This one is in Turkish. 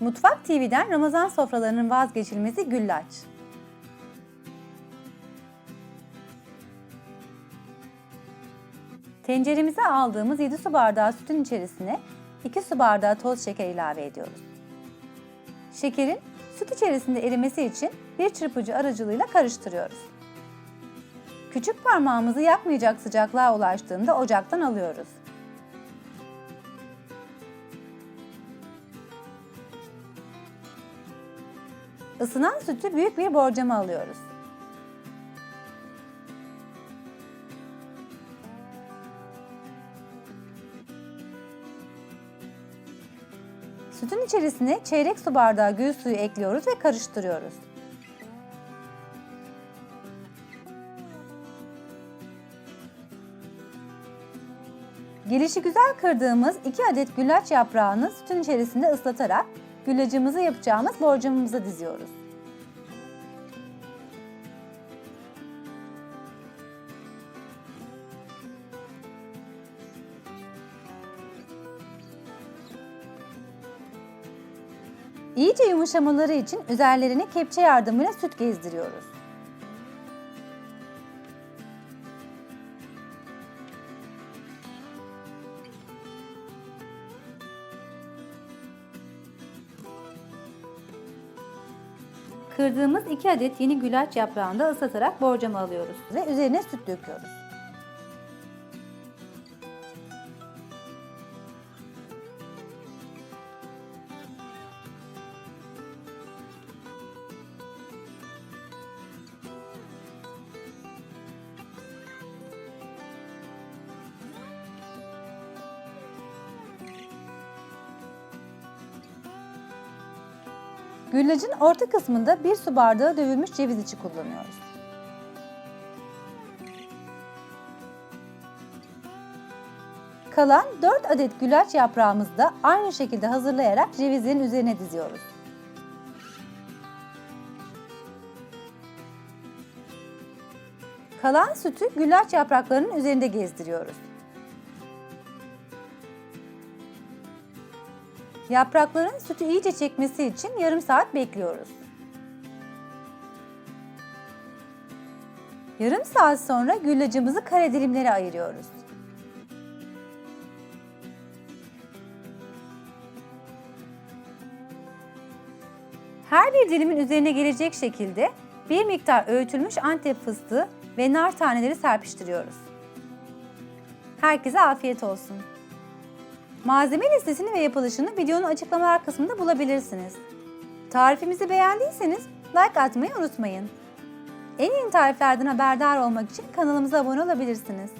Mutfak TV'den Ramazan sofralarının vazgeçilmezi güllaç. Tenceremize aldığımız 7 su bardağı sütün içerisine 2 su bardağı toz şeker ilave ediyoruz. Şekerin süt içerisinde erimesi için bir çırpıcı aracılığıyla karıştırıyoruz. Küçük parmağımızı yakmayacak sıcaklığa ulaştığında ocaktan alıyoruz. Isınan sütü büyük bir borcama alıyoruz. Sütün içerisine çeyrek su bardağı gül suyu ekliyoruz ve karıştırıyoruz. Gelişi güzel kırdığımız 2 adet güllaç yaprağını sütün içerisinde ıslatarak güllacımızı yapacağımız borcamımıza diziyoruz. İyice yumuşamaları için üzerlerine kepçe yardımıyla süt gezdiriyoruz. Kırdığımız 2 adet yeni güllaç yaprağını da ıslatarak borcama alıyoruz ve üzerine süt döküyoruz. Güllacın orta kısmında bir su bardağı dövülmüş ceviz içi kullanıyoruz. Kalan 4 adet güllaç yaprağımızı da aynı şekilde hazırlayarak cevizlerin üzerine diziyoruz. Kalan sütü güllaç yapraklarının üzerinde gezdiriyoruz. Yaprakların sütü iyice çekmesi için yarım saat bekliyoruz. Yarım saat sonra güllacımızı kare dilimlere ayırıyoruz. Her bir dilimin üzerine gelecek şekilde bir miktar öğütülmüş antep fıstığı ve nar taneleri serpiştiriyoruz. Herkese afiyet olsun. Malzeme listesini ve yapılışını videonun açıklamalar kısmında bulabilirsiniz. Tarifimizi beğendiyseniz like atmayı unutmayın. En yeni tariflerden haberdar olmak için kanalımıza abone olabilirsiniz.